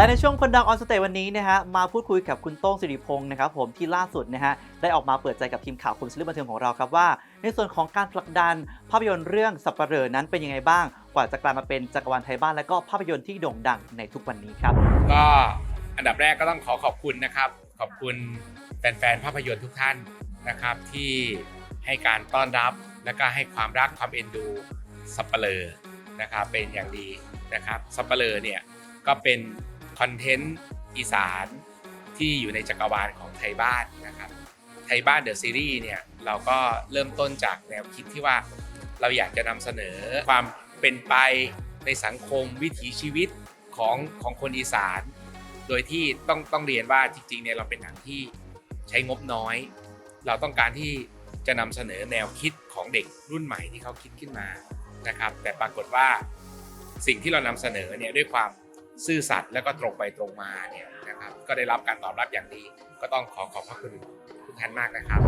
และในช่วงคนดังออนสเตย์วันนี้นะฮะมาพูดคุยกับคุณโต้งสิริพงศ์นะครับผมที่ล่าสุดนะฮะได้ออกมาเปิดใจกับทีมข่าวคนสลิปบันเทิงของเราครับว่า ในส่วนของการผลักดันภาพยนตร์เรื่องสับปะเหร่อนั้นเป็นยังไงบ้าง กว่าจะกลายมาเป็นจักรวาลไทยบ้านและก็ภาพยนตร์ที่โด่งดังในทุกวันนี้ครับ ก็อันดับแรกก็ต้องขอขอบคุณนะครับ ขอบคุณแฟนๆภาพยนตร์ทุกท่านนะครับ ที่ให้การต้อนรับและก็ให้ความรักความเอ็นดูสับปะเลอนะครับเป็นอย่างดีนะครับสับปะเลอเนี่ยก็เป็น คอนเทนต์อีสานที่อยู่ในจักรวาลของไทยบ้านนะครับไทยบ้านเดอะซีรีส์เนี่ยเราก็เริ่มต้นจากแนวคิดที่ว่าเราอยากจะนำเสนอความเป็นไปในสังคมวิถีชีวิตของของคนอีสาน โดยที่ต้องต้องเรียนว่าจริงๆเนี่ยเราเป็นหนังที่ใช้งบน้อย เราต้องการที่จะนำเสนอแนวคิดของเด็กรุ่นใหม่ที่เขาคิดขึ้นมานะครับ แต่ปรากฏว่าสิ่งที่เรานำเสนอเนี่ยด้วยความ ซื่อสัตย์แล้วก็ตรงไปตรงมาเนี่ยนะครับก็ได้รับการตอบรับอย่างดีก็ต้องขอขอบพระคุณทุกท่านมากนะครับ